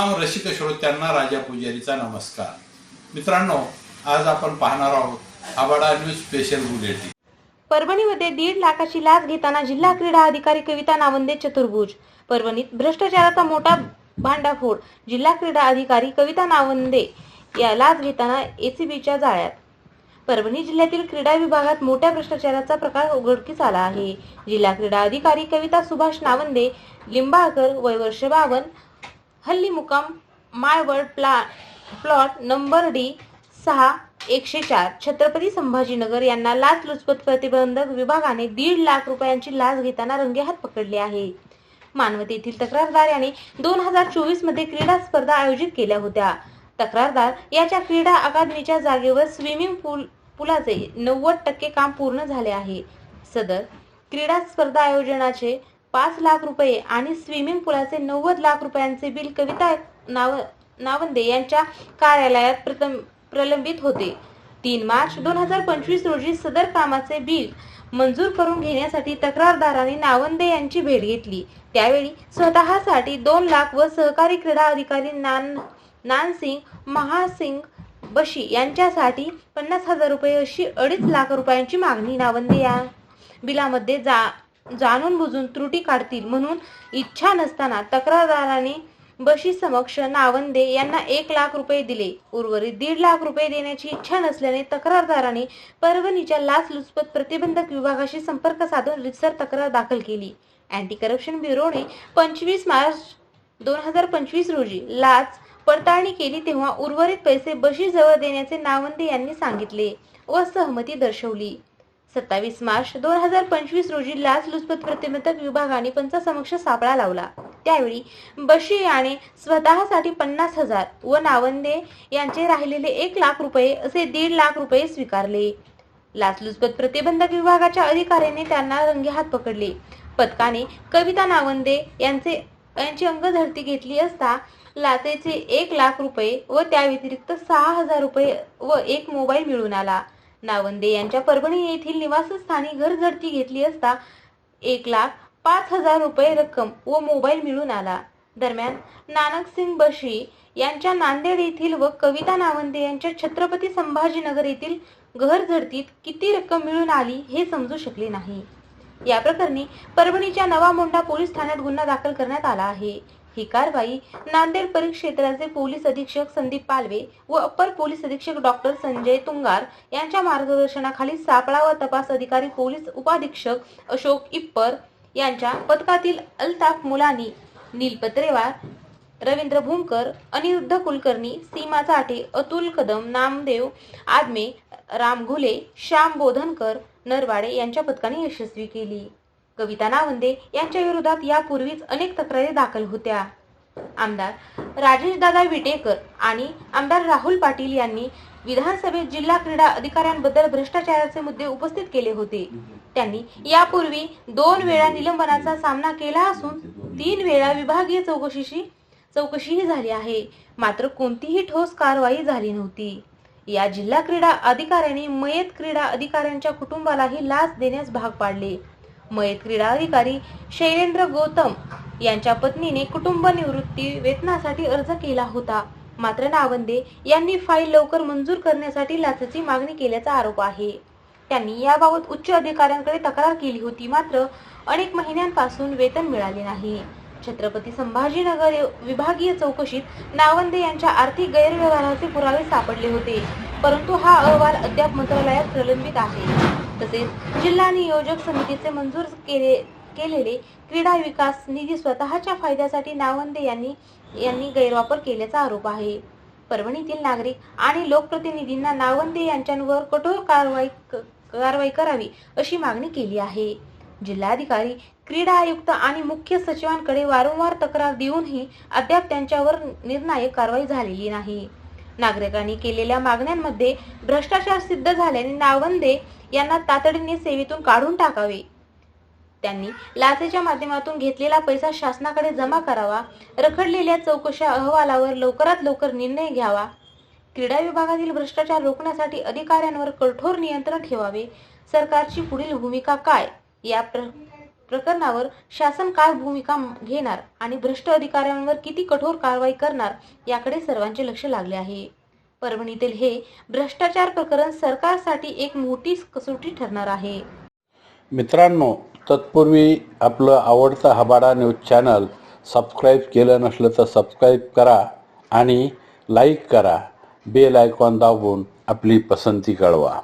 रसिक श्रोत्यांना राजा पुजारीचा नमस्कार. मित्रांनो आज आपण पाहणार आहोत आबाडा न्यूज स्पेशल बुलेटिन. परभणीमध्ये दीड लाखाची लाच घेताना जिल्हा क्रीडा अधिकारी कविता नावंदे चतुर्भुज. परभणीत भ्रष्टाचाराचा मोठा भांडाफोड जिल्हा क्रीडा अधिकारी कविता नावंदे या लाच घेताना एसीबीच्या जाळ्यात. परभणी जिल्ह्यातील क्रीडा विभागात मोठ्या भ्रष्टाचाराचा प्रकार उघडकीस आला आहे. जिल्हा क्रीडा अधिकारी कविता सुभाष नावंदे लिंबाळकर वय वर्ष बावन हल्ली मुकाम माळवड प्ला प्लॉट नंबर डी सहा एकशे चार छत्रपती संभाजीनगर यांना लाचलुचपत प्रतिबंधक विभागाने दीड लाख रुपयांची लाच घेताना रंगेहात पकडले आहे. मानवत येथील तक्रारदार याने दोन हजार चोवीसमध्ये क्रीडा स्पर्धा आयोजित केल्या होत्या. तक्रारदार याच्या क्रीडा अकादमीच्या जागेवर स्विमिंग पूल पुलाचे नव्वद टक्के काम पूर्ण झाले आहे. सदर क्रीडा स्पर्धा आयोजनाचे पाच लाख रुपये आणि स्विमिंग पुलाचे नव्वद लाख रुपयांचे बिल कविता नाव नावंदे यांच्या कार्यालयात प्रथम प्रलंबित होते. तीन मार्च दोन हजार पंचवीस रोजी सदर कामाचे बिल मंजूर करून घेण्यासाठी तक्रारदाराने नावंदे यांची भेट घेतली. त्यावेळी स्वतःसाठी दोन लाख व सहकारी क्रीडा अधिकारी नान नानसिंग महासिंग बशी यांच्यासाठी पन्नास हजार रुपये अशी अडीच लाख रुपयांची मागणी नावंदे या बिलामध्ये जा जाणून बुजून त्रुटी काढतील म्हणून इच्छा नसताना तक्रारदाराने बशी समक्ष नावंदे यांना एक लाख रुपये दिले. उर्वरित दीड लाख रुपये देण्याची इच्छा नसल्याने तक्रारदाराने परभणीच्या लाचलुचपत प्रतिबंधक विभागाशी संपर्क साधून रितसर तक्रार दाखल केली. अँटी करप्शन ब्युरोने पंचवीस मार्च दोन हजार पंचवीस रोजी लाच पडताळणी केली तेव्हा उर्वरित पैसे बशी जवळ देण्याचे नावंदे यांनी सांगितले व सहमती दर्शवली. सत्तावीस मार्च दोन हजार पंचवीस रोजी लाच लुचपत प्रतिबंधक विभागाने पंचासमक्ष सापळा लावला. त्यावेळी बशी याने स्वतःसाठी पन्नास हजार व नावंदे यांचे राहिलेले एक लाख रुपये असे दीड लाख रुपये स्वीकारले. लाचलुचपत प्रतिबंधक विभागाच्या अधिकाऱ्याने त्यांना रंगेहात पकडले. पथकाने कविता नावंदे यांचे यांची अंगधरती घेतली असता लाचेचे एक लाख रुपये व त्या व्यतिरिक्त सहा हजार रुपये व एक मोबाईल मिळून आला. नावंदे यांच्या परभणी येथील निवासस्थानी घर झडती घेतली असता एक लाख पाच हजार रुपये रक्कम व मोबाईल मिळून आला. दरम्यान नानक सिंग बशी यांच्या नांदेड येथील व कविता नावंदे यांच्या छत्रपती संभाजीनगर येथील घर झडतीत किती रक्कम मिळून आली हे समजू शकले नाही. या प्रकरणी परभणीच्या नवा मोंढा पोलीस ठाण्यात गुन्हा दाखल करण्यात आला आहे. ही कारवाई नांदेड परिक्षेत्राचे पोलीस अधीक्षक संदीप पालवे व अप्पर पोलीस अधीक्षक डॉक्टर संजय तुंगार यांच्या मार्गदर्शनाखाली सापळा व तपास अधिकारी पोलीस उपाधीक्षक अशोक इप्पर यांच्या पथकातील अल्ताफ मुलानी नील पत्रेवार रवींद्र भूमकर अनिरुद्ध कुलकर्णी सीमा चाटे अतुल कदम नामदेव आदमे राम घुले श्याम बोधनकर नरवाडे यांच्या पथकाने यशस्वी केली. कविता नावंदे यांच्या विरोधात यापूर्वीच अनेक तक्रारी दाखल होत्या. आमदार राजेशदादा विटेकर आणि आमदार राहुल पाटील यांनी विधानसभेत जिल्हा क्रीडा अधिकाऱ्यांबद्दल भ्रष्टाचाराचे मुद्दे उपस्थित केले होते. त्यांनी यापूर्वी दोन वेळा निलंबनाचा सामना केला असून तीन वेळा विभागीय चौकशीशी चौकशीही झाली आहे. मात्र कोणतीही ठोस कारवाई झाली नव्हती. या जिल्हा क्रीडा अधिकाऱ्यांनी मयत क्रीडा अधिकाऱ्यांच्या कुटुंबालाही लाच देण्यास भाग पाडले. मयत क्रीडाधिकारी शैलेंद्र गौतम यांच्या पत्नीने कुटुंब निवृत्ती वेतनासाठी अर्ज केला होता. मात्र नावंदे यांनी फाईल लवकर मंजूर करण्यासाठी लाचेची मागणी केल्याचा आरोप आहे. त्यांनी याबाबत उच्च अधिकाऱ्यांकडे तक्रार केली होती मात्र अनेक महिन्यांपासून वेतन मिळाले नाही. छत्रपती संभाजीनगर विभागीय चौकशीत नावंदे यांच्या आर्थिक गैरव्यवहाराचे पुरावे सापडले होते परंतु हा अहवाल अद्याप मंत्रालयात प्रलंबित आहे. तसेच जिल्हा नियोजक समितीचे मंजूर केले केलेले क्रीडा विकास निधी स्वतःच्या फायद्यासाठी नावंदे यांनी यांनी गैरवापर केल्याचा आरोप आहे. परभणीतील नागरिक आणि लोकप्रतिनिधींना नावंदे यांच्यावर कठोर कारवाई क- कारवाई करावी अशी मागणी केली आहे. जिल्हाधिकारी क्रीडा आयुक्त आणि मुख्य सचिवांकडे वारंवार तक्रार देऊनही अद्याप त्यांच्यावर निर्णायक कारवाई झालेली नाही. नागरिकांनी केलेल्या मागण्यांमध्ये भ्रष्टाचार सिद्ध झाल्याने नावंदे यांना तातडीने सेवेतून काढून टाकावे. त्यांनी लाचेच्या माध्यमातून घेतलेला पैसा शासनाकडे जमा करावा रखडलेल्या चौकशा अहवालावर लवकरात लवकर निर्णय घ्यावा. क्रीडा विभागातील भ्रष्टाचार रोखण्यासाठी अधिकाऱ्यांवर कठोर नियंत्रण ठेवावे. सरकारची पुढील भूमिका काय? या प्र प्रकरणावर शासन काय भूमिका घेणार आणि भ्रष्ट अधिकाऱ्यांवर किती कठोर कारवाई करणार याकडे सर्वांचे लक्ष लागले आहे. परभणीतील हे भ्रष्टाचार प्रकरण सरकारसाठी एक मोठी कसोटी ठरणार आहे. मित्रांनो तत्पूर्वी आपलं आवडतं हबाडा न्यूज चॅनल सबस्क्राईब केलं नसलं तर सबस्क्राईब करा आणि लाईक करा. बेल आयकॉन दाबून आपली पसंती कळवा.